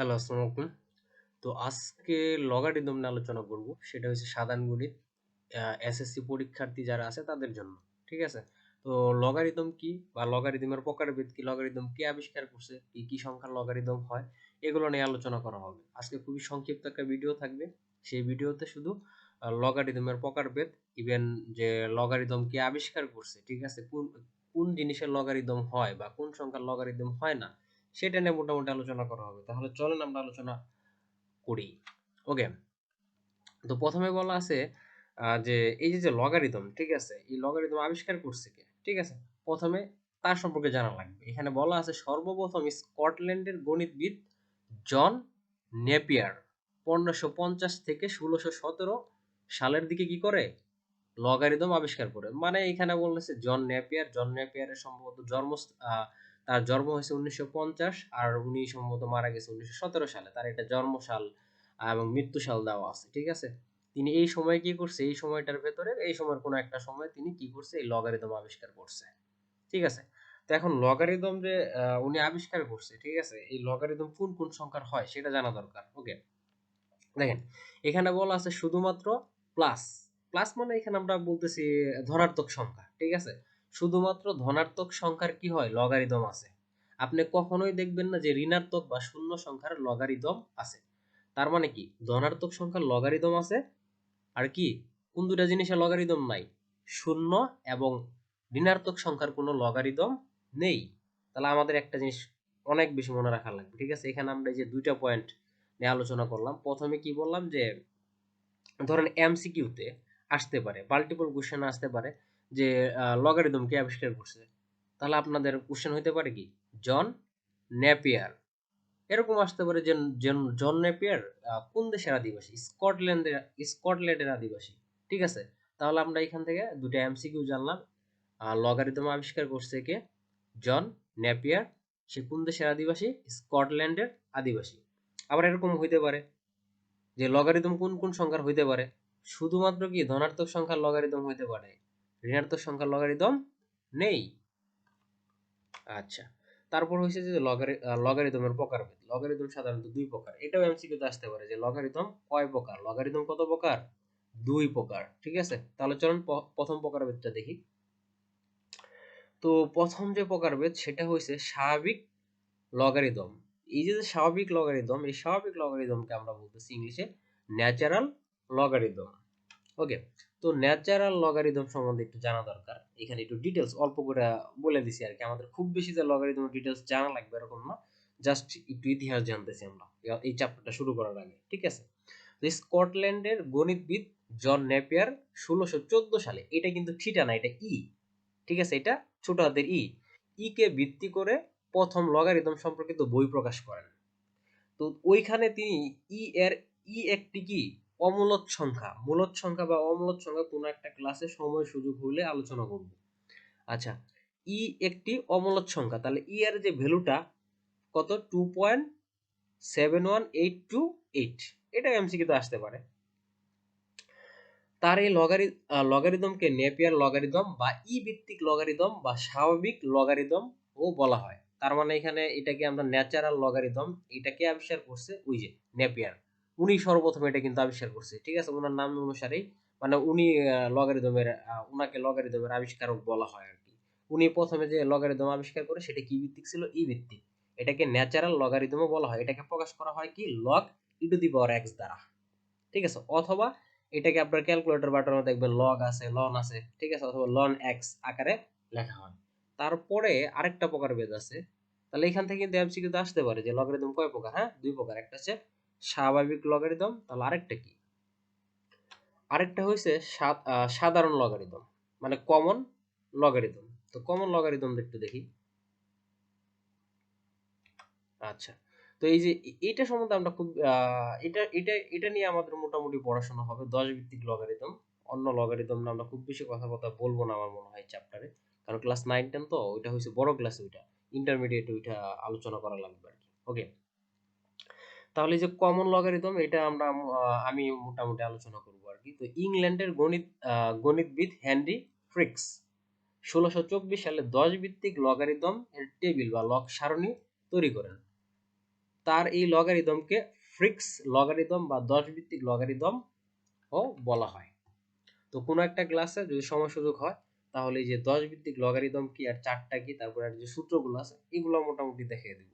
Hello, আসসালামু আলাইকুম। তো আজকে লগারিদম নিয়ে আলোচনা করব, সেটা হচ্ছে সাধারণ গণিত এসএসসি পরীক্ষার্থী যারা আছে তাদের জন্য, ঠিক আছে? তো লগারিদম কি বা লগারিদমের প্রকারভেদ কি লগারিদম কে আবিষ্কার করছে, কি কি সংখ্যার লগারিদম হয়, এগুলো নিয়ে আলোচনা করা হবে। আজকে খুবই সংক্ষিপ্ত একটা ভিডিও থাকবে, সেই ভিডিওতে শুধু লগারিদমের প্রকারভেদ ইভেন যে লগারিদম কে আবিষ্কার করছে, ঠিক আছে? কোন কোন জিনিসের লগারিদম হয় বা কোন সংখ্যার লগারিদম হয় না সেটা নিয়ে মোটামুটি আলোচনা করা হবে। তাহলে চলেন আমরা আলোচনা করি। ওকে তো প্রথমে বলা আছে যে এই যে লগারিদম ঠিক আছে? এই লগারিদম আবিষ্কার করছে কে? ঠিক আছে? প্রথমে তার সম্পর্কে জানা লাগবে। এখানে বলা আছে, সর্বপ্রথম স্কটল্যান্ডের গণিতবিদ জন নেপিয়ার পনেরোশো পঞ্চাশ থেকে ষোলোশো সতেরো সালের দিকে কি করে? লগারিদম আবিষ্কার করে। মানে এখানে বলেছে জন নেপিয়ার, জন নেপিয়ারের সম্ভবত জন্ম তার জন্ম হয়েছে উনিশশো পঞ্চাশ আর উনি সম্ভবত মারা গেছে উনিশশো সালে। তার এটা জন্মসাল এবং মৃত্যু সাল দেওয়া আছে, ঠিক আছে? তিনি এই সময় কি করছে? এই সময়টার ভেতরে, এই সময়ের কোনো একটা সময় তিনি কি করছে? এই লগারিদম আবিষ্কার করছে, ঠিক আছে? তো এখন লগারিদম যে উনি আবিষ্কার করছে, ঠিক আছে? এই লগারিদম কোন কোন সংখ্যার হয় সেটা জানা দরকার, ওকে? দেখেন, এখানে বলা আছে শুধুমাত্র প্লাস প্লাস মানে এখানে আমরা বলতেছি ধনাত্মক সংখ্যা, ঠিক আছে? শুধুমাত্র ধনাত্মক সংখ্যার কি হয়? লগারিদম আছে। আপনি কখনোই দেখবেন না যে ঋণাত্মক বা শূন্য সংখ্যার লগারিদম আছে। তার মানে কি? ধনাত্মক সংখ্যার লগারিদম আছে। আর কি? কোন দুটা জিনিসের লগারিদম নাই? শূন্য এবং ঋণাত্মক সংখ্যার কোনো লগারিদম নেই। তাহলে আমাদের একটা জিনিস অনেক বেশি মনে রাখা লাগবে। ঠিক আছে? এখানে আমরা যে দুইটা পয়েন্ট নিয়ে আলোচনা করলাম। প্রথমে কি বললাম যে, ধরেন এমসিকিউতে আসতে পারে মাল্টিপল কোশ্চেন আসতে পারে। যে লগারিদম কে আবিষ্কার করছে। তাহলে আপনাদের কোশ্চেন হইতে পারে কি? জন নেপিয়ার এরকম আসতে পারে যে জন নেপিয়ার কোন দেশের আদিবাসী? স্কটল্যান্ডের স্কটল্যান্ডের আদিবাসী। ঠিক আছে? তাহলে আমরা এখান থেকে দুটো এমসিকিউ জানলাম। লগারিদম আবিষ্কার করছে কে? জন নেপিয়ার সে কোন দেশের আদিবাসী? স্কটল্যান্ডের আদিবাসী। আবার এরকম হইতে পারে যে লগারিদম কোন কোন সংখ্যার হইতে পারে? শুধুমাত্র কি ধনাত্মক সংখ্যার লগারিদম হইতে পারে? ঋণাত্মক সংখ্যার লগারিদম নেই। আচ্ছা তারপর হয়েছে যে লগারিদমের প্রকারভেদ। লগারিদম সাধারণত দুই প্রকার। এটাও এমসিকিউতে আসতে পারে যে লগারিদম কয় প্রকার? লগারিদম কত প্রকার? দুই প্রকার, ঠিক আছে? তাহলে চলুন প্রথম প্রকারভেদটা দেখি। তো প্রথম যে প্রকারভেদ, সেটা হয়েছে স্বাভাবিক লগারিদম। এই যে স্বাভাবিক লগারিদম, এই স্বাভাবিক লগারিদমকে আমরা বলতেছি ইংলিশে ন্যাচারাল লগারিদম। ওকে তো ন্যাচারাল লগারিদম সম্বন্ধে একটু জানা দরকার। এখানে একটু ডিটেলস অল্প করে বলে দিছি আর কি আমাদের খুব বেশি যে লগারিদম ডিটেলস জানা লাগবে এরকম না। জাস্ট একটু ইতিহাস জানতেছি আমরা। এই চ্যাপ্টারটা শুরু করার আগে, ঠিক আছে? স্কটল্যান্ডের গণিতবিদ জন নেপিয়ার ষোলোশো চোদ্দ সালে, এটা কিন্তু থিটা না, এটা ই ঠিক আছে? এটা ছোট হাতের ই ই কে ভিত্তি করে প্রথম লগারিদম সম্পর্কিত বই প্রকাশ করেন। তো ওইখানে তিনি ই এর ই একটি কি? অমূলত সংখ্যা, মূলত সংখ্যা বা অমূলত সংখ্যা কোনো একটা ক্লাসে সময় সুযোগ হলে আলোচনা করব। আচ্ছা ই একটি অমূলত সংখ্যা, তাহলে ই এর যে ভ্যালুটা কত? Two point seven one eight two eight এটা এমসিকিউতে আসতে পারে। তার এই লগারি লগারিদমকে নেপিয়ার লগারিদম বা ই ভিত্তিক লগারিদম বা স্বাভাবিক লগারিদম ও বলা হয়। তার মানে এখানে এটাকে আমরা ন্যাচারাল লগারিদম এটাকে আবিষ্কার করছে ওই যে নেপিয়ার উনি সর্বপ্রথম এটা কিন্তু আবিষ্কার করছে, ঠিক আছে? ওনার নাম অনুসারেই মানে উনি লগারিদমের উনাকে লগারিদমের আবিষ্কারক বলা হয় আর কি। উনি প্রথমে যে লগারিদম আবিষ্কার করে, সেটা কি ভিত্তিক ছিল? ই ভিত্তিক। এটাকে ন্যাচারাল লগারিদমও বলা হয়। এটাকে প্রকাশ করা হয় কি? Log e to the power x দ্বারা, ঠিক আছে? অথবা এটাকে আপনার ক্যালকুলেটর বাটনে দেখবেন লগ আছে লন আছে, ঠিক আছে? অথবা লন এক্স আকারে লেখা হয়। তারপরে আরেকটা প্রকার ভেদ আছে। তাহলে এখান থেকে কিন্তু এমসিকিউতে আসতে পারে যে লগারিদম কয় প্রকার হ্যাঁ? দুই প্রকার। একটা হচ্ছে স্বাভাবিক লগারিদম তাহলে আরেকটা কি? আরেকটা হয়েছে সাধারণ লগারিদম মানে কমন লগারিদম তো কমন লগারিদম একটু দেখি। আচ্ছা তো এই যে এটা সম্বন্ধে আমরা খুব এটা এটা এটা নিয়ে আমাদের মোটামুটি পড়াশোনা হবে। দশ ভিত্তিক লগারিদম অন্য লগারিদম আমরা খুব বেশি কথা কথা বলব না আমার মনে হয় চ্যাপ্টারে কারণ ক্লাস নাইন টেন তো, ওইটা হয়েছে বড় ক্লাস ওইটা। ইন্টারমিডিয়েট ওইটা আলোচনা করা লাগবে আর কি। ওকে তাহলে যে কমন লগারিদম এটা আমরা, আমি মোটামুটি আলোচনা করব আর কি। তো ইংল্যান্ডের গণিত গণিতবিদ হেনরি ফ্রিক্স ষোলোশো চব্বিশ সালে দশ ভিত্তিক লগারিদম এর টেবিল বা লগ সারণী তৈরি করেন। তার এই লগারিদমকে ফ্রিক্স লগারিদম বা দশ ভিত্তিক লগারিদম ও বলা হয়। তো কোনো একটা ক্লাসে যদি সময় সুযোগ হয়, তাহলে যে দশ ভিত্তিক লগারিদম কি আর চারটা কি, তারপরে আর যে সূত্রগুলো আছে, এগুলো মোটামুটি দেখিয়ে দিব।